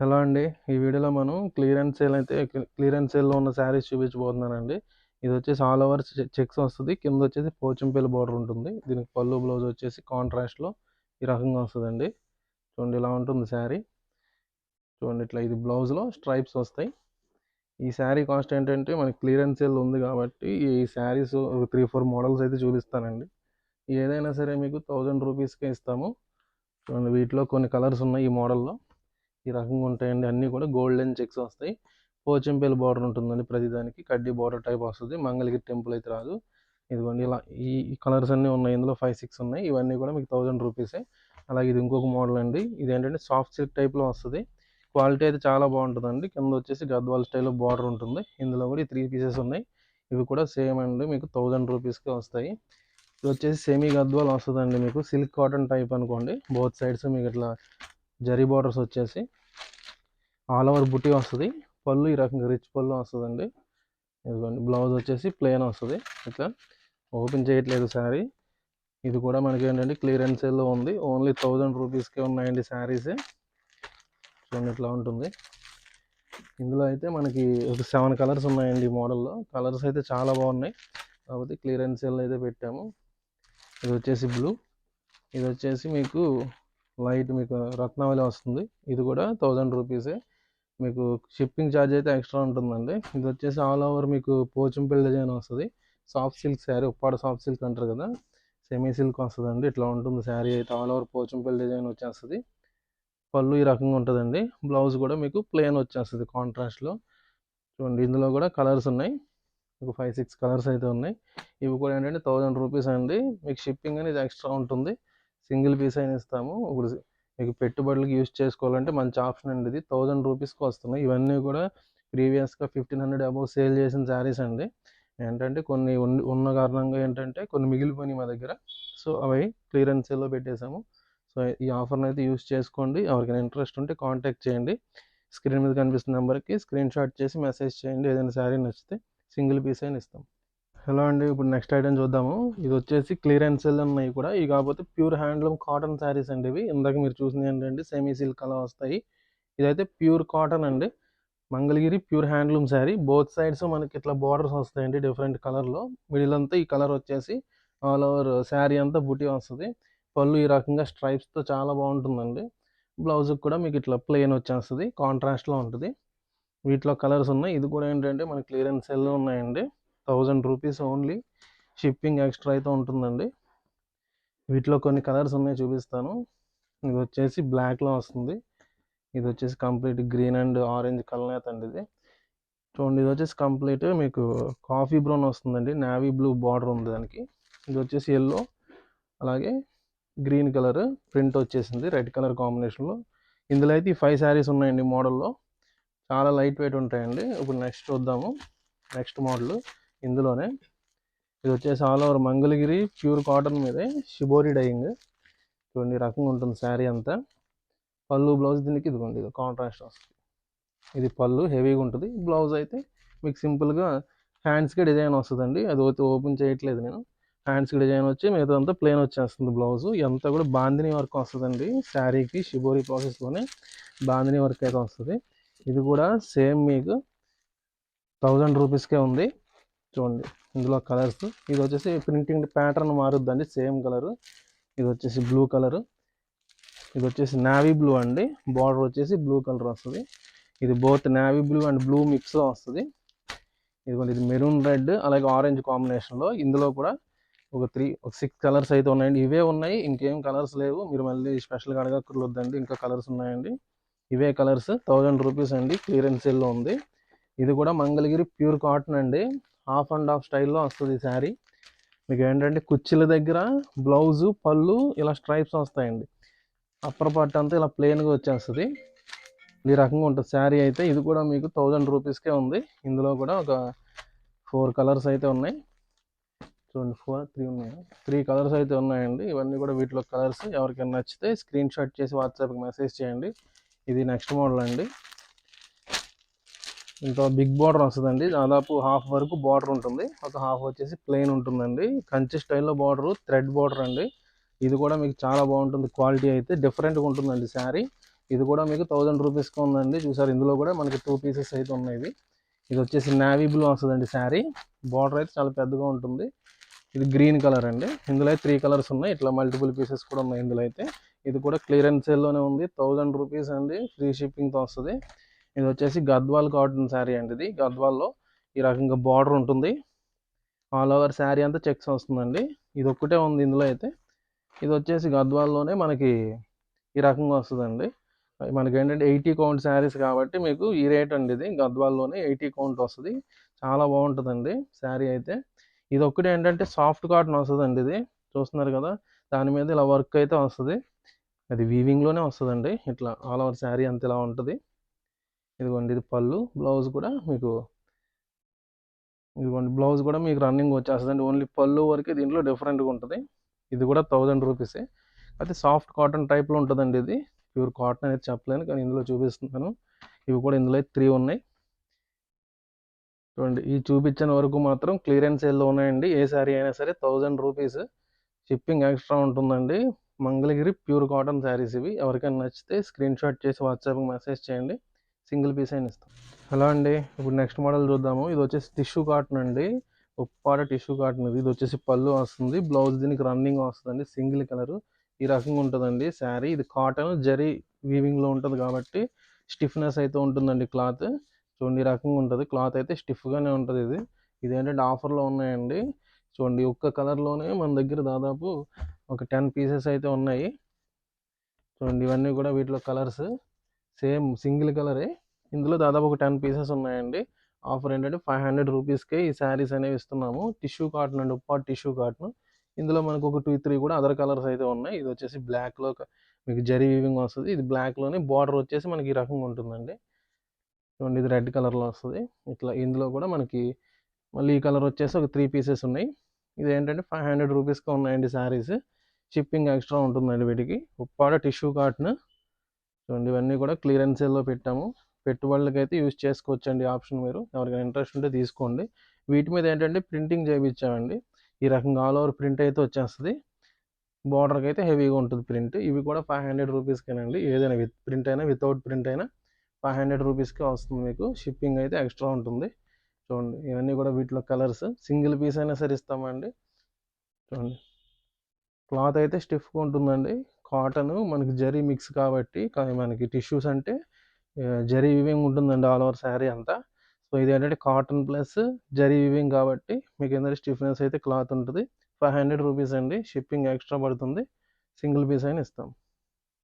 Hello అండి? ఈ వీడియోలో మనం క్లియరెన్స్ సేల్ అయితే క్లియరెన్స్ సేల్లో ఉన్న శారీస్ చూపించబోతున్నానండి. ఇది వచ్చేసి ఆల్ ఓవర్ చెక్స్ వస్తుంది. కింద వచ్చేసి పోచింపల్లి బార్డర్ ఉంటుంది. దీనికి పళ్ళు బ్లౌజ్ వచ్చేసి కాంట్రాస్ట్లో ఈ రకంగా వస్తుందండి. చూడండి ఇలా ఉంటుంది శారీ. చూడండి ఇట్లా ఇది బ్లౌజ్లో స్ట్రైప్స్ వస్తాయి. ఈ శారీ కాస్ట్ ఏంటంటే మనకి క్లియరెన్స్ సేల్ ఉంది కాబట్టి ఈ శారీస్ ఒక త్రీ ఫోర్ మోడల్స్ అయితే చూపిస్తానండి. ఏదైనా సరే మీకు థౌజండ్ రూపీస్కే ఇస్తాము. చూడండి వీటిలో కొన్ని కలర్స్ ఉన్నాయి ఈ మోడల్లో. ఈ రకంగా ఉంటాయండి. అన్నీ కూడా గోల్డెన్ చెక్స్ వస్తాయి. పోచంపేలు బార్డర్ ఉంటుందండి ప్రతిదానికి. కడ్డీ బార్డర్ టైప్ వస్తుంది. మంగళగిరి టెంపుల్ అయితే రాదు. ఇదిగోండి ఇలా ఈ కలర్స్ అన్నీ ఉన్నాయి. ఇందులో ఫైవ్ సిక్స్ ఉన్నాయి. ఇవన్నీ కూడా మీకు థౌజండ్ రూపీసే. అలాగే ఇది ఇంకొక మోడల్ అండి. ఇది ఏంటంటే సాఫ్ట్ సిల్క్ టైప్లో వస్తుంది. క్వాలిటీ అయితే చాలా బాగుంటుందండి. కింద వచ్చేసి గద్వాల్ స్టైల్లో బార్డర్ ఉంటుంది. ఇందులో కూడా ఈ త్రీ పీసెస్ ఉన్నాయి. ఇవి కూడా సేమ్ అండి. మీకు థౌజండ్ రూపీస్కే వస్తాయి. ఇది వచ్చేసి సెమీ గద్వాల్ వస్తుందండి మీకు. సిల్క్ కాటన్ టైప్ అనుకోండి. బోత్ సైడ్స్ మీకు ఇట్లా జరీ బార్డర్స్ వచ్చేసి ఆల్ ఓవర్ బుట్టి వస్తుంది. పళ్ళు ఈ రకంగా రిచ్ పళ్ళు వస్తుందండి. ఇదిగోండి బ్లౌజ్ వచ్చేసి ప్లెయిన్ వస్తుంది. ఇట్లా ఓపెన్ చేయట్లేదు శారీ. ఇది కూడా మనకి ఏంటంటే క్లియరెన్స్ సేల్లో ఉంది. ఓన్లీ థౌజండ్ రూపీస్కే ఉన్నాయండి శారీస్. చూడండి ఇట్లా ఉంటుంది. ఇందులో అయితే మనకి ఒక సెవెన్ కలర్స్ ఉన్నాయండి ఈ మోడల్లో. కలర్స్ అయితే చాలా బాగున్నాయి. కాకపోతే క్లియరెన్స్ సేల్ అయితే పెట్టాము. ఇది వచ్చేసి బ్లూ. ఇది వచ్చేసి మీకు లైట్ మీకు రత్నావళి వస్తుంది. ఇది కూడా థౌజండ్ రూపీసే. మీకు షిప్పింగ్ ఛార్జ్ అయితే ఎక్స్ట్రా ఉంటుందండి. ఇది వచ్చేసి ఆల్ ఓవర్ మీకు పోచంపల్లి డిజైన్ వస్తుంది. Soft silk sari Uppada soft silk అంటారు కదా. సెమీ సిల్క్ వస్తుందండి. ఇట్లా ఉంటుంది శారీ అయితే ఆల్ ఓవర్ పోచంపల్లి డిజైన్ వచ్చేస్తుంది. పళ్ళు ఈ రకంగా ఉంటుందండి. బ్లౌజ్ కూడా మీకు ప్లెయిన్ వచ్చేస్తుంది కాంట్రాస్ట్లో చూడండి ఇందులో కూడా కలర్స్ ఉన్నాయి. మీకు ఫైవ్ సిక్స్ కలర్స్ అయితే ఉన్నాయి. ఇవి కూడా ఏంటంటే థౌజండ్ రూపీస్ అండి. మీకు షిప్పింగ్ అనేది ఎక్స్ట్రా ఉంటుంది. సింగిల్ పీస్ అయినా ఇస్తాము. ఇప్పుడు మీకు పెట్టుబడులకు యూజ్ చేసుకోవాలంటే మంచి ఆప్షన్ అండి ఇది. థౌజండ్ రూపీస్కి వస్తున్నాయి. ఇవన్నీ కూడా ప్రీవియస్గా ఫిఫ్టీన్ హండ్రెడ్ అబౌవ్ సేల్ చేసిన శారీస్ అండి. ఏంటంటే కొన్ని ఉన్న కారణంగా ఏంటంటే కొన్ని మిగిలిపోయినాయి మా దగ్గర. సో అవి క్లియరెన్స్ సేల్లో పెట్టేశాము. సో ఈ ఆఫర్ని అయితే యూజ్ చేసుకోండి. ఎవరికైనా ఇంట్రెస్ట్ ఉంటే కాంటాక్ట్ చేయండి. స్క్రీన్ మీద కనిపిస్తున్న నెంబర్కి స్క్రీన్ షాట్ చేసి మెసేజ్ చేయండి. ఏదైనా శారీ నచ్చితే సింగిల్ పీస్ అయినా ఇస్తాం. హలో అండి ఇప్పుడు నెక్స్ట్ ఐటమ్ చూద్దాము. ఇది వచ్చేసి క్లియరెన్స్ సెల్ ఉన్నాయి కూడా. ఇవి కాకపోతే ప్యూర్ హ్యాండ్లూమ్ కాటన్ శారీస్ అండి ఇవి. ఇందాక మీరు చూసింది ఏంటంటే సెమీ సిల్క్ అలా వస్తాయి. ఇదైతే ప్యూర్ కాటన్ అండి. Mangalagiri pure handloom sari both sides మనకి ఇట్లా బార్డర్స్ వస్తాయండి డిఫరెంట్ కలర్లో మిడిల్ అంతా ఈ కలర్ వచ్చేసి ఆల్ ఓవర్ శారీ అంతా బుటీ వస్తుంది. పళ్ళు ఈ రకంగా స్ట్రైప్స్తో చాలా బాగుంటుందండి. బ్లౌజ్కి కూడా మీకు ఇట్లా ప్లెయిన్ వచ్చేస్తుంది. కాంట్రాస్ట్లో ఉంటుంది. వీటిలో కలర్స్ ఉన్నాయి. ఇది కూడా ఏంటంటే మనకి క్లియరెన్స్ సెల్ ఉన్నాయండి. Thousand rupees only shipping extra అయితే ఉంటుందండి. వీటిలో కొన్ని కలర్స్ ఉన్నాయి చూపిస్తాను. ఇది వచ్చేసి బ్లాక్లో వస్తుంది. ఇది వచ్చేసి complete green and orange colour అండి ఇది. చూడండి ఇది వచ్చేసి కంప్లీట్ మీకు కాఫీ బ్రౌన్ వస్తుందండి. నావీ బ్లూ బార్డర్ ఉంది దానికి. ఇది వచ్చేసి ఎల్లో అలాగే గ్రీన్ కలర్ ప్రింట్ వచ్చేసింది రెడ్ కలర్ కాంబినేషన్లో. ఇందులో అయితే ఈ ఫైవ్ శారీస్ ఉన్నాయండి మోడల్లో. చాలా లైట్ వెయిట్ ఉంటాయండి. ఇప్పుడు నెక్స్ట్ చూద్దాము. Next model. ఇందులోనే ఇది వచ్చేసి all over Mangalagiri pure cotton మీదే షిబోరి డైయింగ్ చూడండి రకంగా ఉంటుంది శారీ అంతా. పళ్ళు బ్లౌజ్ దీనికి ఇదిగోండి ఇది కాంట్రాస్ట్ వస్తుంది. ఇది పళ్ళు హెవీగా ఉంటుంది. బ్లౌజ్ అయితే మీకు సింపుల్గా హ్యాండ్స్కి డిజైన్ వస్తుందండి. అది ఓపెన్ చేయట్లేదు నేను. హ్యాండ్స్కి డిజైన్ వచ్చి మిగతా అంతా ప్లెయిన్ వచ్చేస్తుంది బ్లౌజ్ ఎంత కూడా బాందిని వర్క్ వస్తుందండి. శారీకి షిబోరి ప్రాసెస్లోనే బాందిని వర్క్ అయితే వస్తుంది. ఇది కూడా సేమ్ మీకు థౌజండ్ రూపీస్కే ఉంది. చూడండి ఇందులో కలర్స్ ఇది వచ్చేసి ప్రింటింగ్ ప్యాటర్న్ మారుద్దండి సేమ్ కలర్ ఇది వచ్చేసి బ్లూ కలర్ ఇది వచ్చేసి నావీ బ్లూ అండి. బార్డర్ వచ్చేసి బ్లూ కలర్ వస్తుంది. ఇది both navy blue and blue మిక్స్లో వస్తుంది. ఇది ఇది మెరూన్ రెడ్ అలాగే ఆరెంజ్ కాంబినేషన్లో ఇందులో కూడా ఒక త్రీ ఒక సిక్స్ కలర్స్ అయితే ఉన్నాయండి. ఇవే ఉన్నాయి ఇంకేం కలర్స్ లేవు. మీరు మళ్ళీ స్పెషల్గా అడగక్కర్లొద్దండి ఇంకా కలర్స్ ఉన్నాయండి. ఇవే కలర్స్ థౌజండ్ రూపీస్ అండి క్లియరెన్స్ సెల్లో ఉంది. ఇది కూడా మంగళగిరి ప్యూర్ కాటన్ అండి. హాఫ్ అండ్ హాఫ్ స్టైల్లో వస్తుంది శారీ. మీకు ఏంటంటే కుర్చీల దగ్గర బ్లౌజు పళ్ళు ఇలా స్ట్రైప్స్ వస్తాయండి. అప్పర్ పార్ట్ అంతా ఇలా ప్లెయిన్గా వచ్చేస్తుంది. ఈ రకంగా ఉంటుంది శారీ అయితే. ఇది కూడా మీకు థౌజండ్ రూపీస్కే ఉంది. ఇందులో కూడా ఒక ఫోర్ కలర్స్ అయితే ఉన్నాయి. చూడండి ఫోర్ త్రీ ఉన్నాయి. త్రీ కలర్స్ అయితే ఉన్నాయండి. ఇవన్నీ కూడా వీటిలో కలర్స్. ఎవరికైనా నచ్చితే స్క్రీన్ షాట్ చేసి వాట్సాప్కి మెసేజ్ చేయండి. ఇది నెక్స్ట్ మోడల్ అండి. ఇంకా బిగ్ బార్డర్ వస్తుందండి. దాదాపు హాఫ్ వరకు బార్డర్ ఉంటుంది. ఒక హాఫ్ వచ్చేసి ప్లెయిన్ ఉంటుందండి. కంచి స్టైల్లో బార్డరు థ్రెడ్ బార్డర్ అండి. ఇది కూడా మీకు చాలా బాగుంటుంది. క్వాలిటీ అయితే డిఫరెంట్గా ఉంటుందండి శారీ ఇది కూడా మీకు థౌజండ్ రూపీస్కి ఉందండి. చూసారు ఇందులో కూడా మనకి టూ పీసెస్ అయితే ఉన్నాయి ఇది వచ్చేసి నావీ బ్లూ వస్తుందండి శారీ బార్డర్ అయితే చాలా పెద్దగా ఉంటుంది. ఇది గ్రీన్ కలర్ అండి. ఇందులో అయితే త్రీ కలర్స్ ఉన్నాయి. ఇట్లా మల్టిపుల్ పీసెస్ కూడా ఉన్నాయి ఇందులో అయితే. ఇది కూడా క్లియరెన్స్ సేల్లోనే ఉంది. థౌజండ్ రూపీస్ అండి. ఫ్రీ షిప్పింగ్తో వస్తుంది. ఇది వచ్చేసి గద్వాల్ కాటన్ శారీ అండి ఇది. గద్వాల్లో ఈ రకంగా బార్డర్ ఉంటుంది. ఆల్ ఓవర్ శారీ అంతా చెక్స్ వస్తుందండి. ఇది ఒక్కటే ఉంది ఇందులో అయితే. ఇది వచ్చేసి గద్వాల్లోనే మనకి ఈ రకంగా వస్తుందండి. మనకి ఏంటంటే ఎయిటీ కౌంట్ శారీస్ కాబట్టి మీకు ఈ రేట్ అండి ఇది. గద్వాల్లోనే ఎయిటీ కౌంట్ వస్తుంది. చాలా బాగుంటుందండి శారీ అయితే. ఇది ఒక్కటి ఏంటంటే సాఫ్ట్ కాటన్ వస్తుందండి ఇది. చూస్తున్నారు కదా దాని మీద ఇలా వర్క్ అయితే వస్తుంది. అది వీవింగ్లోనే వస్తుందండి. ఇట్లా ఆల్ ఓవర్ శారీ అంత ఇలా ఉంటుంది. ఇదిగోండి ఇది పళ్ళు బ్లౌజ్ కూడా మీకు ఇదిగోండి బ్లౌజ్ కూడా మీకు రన్నింగ్ వచ్చేస్తుందండి. ఓన్లీ పళ్ళు వరకు దీంట్లో డిఫరెంట్గా ఉంటుంది. ఇది కూడా థౌజండ్ రూపీసే. అయితే సాఫ్ట్ కాటన్ టైప్లో ఉంటుందండి ఇది. ప్యూర్ కాటన్ అనేది చెప్పలేను కానీ ఇందులో చూపిస్తున్నాను. ఇవి కూడా ఇందులో త్రీ ఉన్నాయి. చూడండి ఈ చూపించిన వరకు మాత్రం క్లియరెన్స్ సేల్లో ఉన్నాయండి. ఏ శారీ అయినా సరే థౌజండ్ రూపీస్. షిప్పింగ్ ఎక్స్ట్రా ఉంటుందండి. మంగళగిరి ప్యూర్ కాటన్ శారీస్ ఇవి. ఎవరికైనా నచ్చితే స్క్రీన్ షాట్ చేసి వాట్సాప్కి మెసేజ్ చేయండి. సింగిల్ పీస్ అయినా ఇస్తాం. హలో అండి ఇప్పుడు నెక్స్ట్ మోడల్ చూద్దాము. ఇది వచ్చేసి టిష్యూ కాటన్ అండి. ఉప్పాడ టిష్యూ కాటన్ ఇది. ఇది వచ్చేసి పళ్ళు వస్తుంది. బ్లౌజ్ దీనికి రన్నింగ్ వస్తుందండి. Single colour. ఈ రకంగా ఉంటుందండి శారీ. ఇది కాటన్ జరీ వీవింగ్లో ఉంటుంది కాబట్టి స్టిఫ్నెస్ అయితే ఉంటుందండి క్లాత్ చూడండి ఈ రకంగా ఉంటుంది. క్లాత్ అయితే స్టిఫ్గానే ఉంటుంది ఇది. ఇది ఏంటంటే ఆఫర్లో ఉన్నాయండి. చూడండి ఒక్క కలర్లోనే మన దగ్గర దాదాపు ఒక టెన్ పీసెస్ అయితే ఉన్నాయి. చూడండి ఇవన్నీ కూడా వీటిలో కలర్స్ సేమ్ సింగిల్ కలరే. ఇందులో దాదాపు ఒక టెన్ పీసెస్ ఉన్నాయండి. ఆఫర్ ఏంటంటే ఫైవ్ హండ్రెడ్ రూపీస్కే ఈ శారీస్ అనేవి ఇస్తున్నాము. టిష్యూ కాటన్ అండి ఉప్పా టిష్యూ కాటన్. ఇందులో మనకు ఒక టూ త్రీ కూడా అదర్ కలర్స్ అయితే ఉన్నాయి. ఇది వచ్చేసి బ్లాక్లో మీకు జరీ వీవింగ్ వస్తుంది. ఇది బ్లాక్లోనే బార్డర్ వచ్చేసి మనకి ఈ రకంగా ఉంటుందండి. చూడండి ఇది రెడ్ కలర్లో వస్తుంది. ఇట్లా ఇందులో కూడా మనకి మళ్ళీ ఈ కలర్ వచ్చేసి ఒక త్రీ పీసెస్ ఉన్నాయి. ఇది ఏంటంటే ఫైవ్ హండ్రెడ్ రూపీస్కి ఉన్నాయండి శారీస్. షిప్పింగ్ ఎక్స్ట్రా ఉంటుందండి వీటికి. Uppada tissue cotton. చూడండి ఇవన్నీ కూడా క్లియరెన్స్ సేల్లో పెట్టాము. పెట్టుబడులకైతే అయితే యూజ్ చేసుకోవచ్చండి ఆప్షన్ మీరు. ఎవరికైనా ఇంట్రెస్ట్ ఉంటే తీసుకోండి. వీటి మీద ఏంటంటే ప్రింటింగ్ చేయించామండి. ఈ రకంగా ఆల్ ఓవర్ ప్రింట్ అయితే వచ్చేస్తుంది. బార్డర్కి అయితే హెవీగా ఉంటుంది ప్రింట్. ఇవి కూడా ఫైవ్ హండ్రెడ్ రూపీస్కేనండి. ఏదైనా విత్ ప్రింట్ అయినా వితౌట్ ప్రింట్ అయినా ఫైవ్ హండ్రెడ్ రూపీస్కే వస్తుంది మీకు. షిప్పింగ్ అయితే ఎక్స్ట్రా ఉంటుంది. చూడండి ఇవన్నీ కూడా వీటిలో కలర్స్. సింగిల్ పీస్ అయినా సరే ఇస్తామండి. చూడండి. క్లాత్ అయితే స్టిఫ్గా ఉంటుందండి. కాటన్ మనకి జరీ మిక్స్ కాబట్టి కానీ మనకి టిష్యూస్ అంటే జరీ వివింగ్ ఉంటుందండి ఆల్ ఓవర్ శారీ అంతా. సో ఇది ఏంటంటే కాటన్ ప్లస్ జరీ వివింగ్ కాబట్టి మీకు ఏంటంటే స్టిఫ్నెస్ అయితే క్లాత్ ఉంటుంది. ఫైవ్ హండ్రెడ్ రూపీస్ అండి షిప్పింగ్ ఎక్స్ట్రా పడుతుంది. సింగిల్ పీస్ అయినా ఇస్తాం.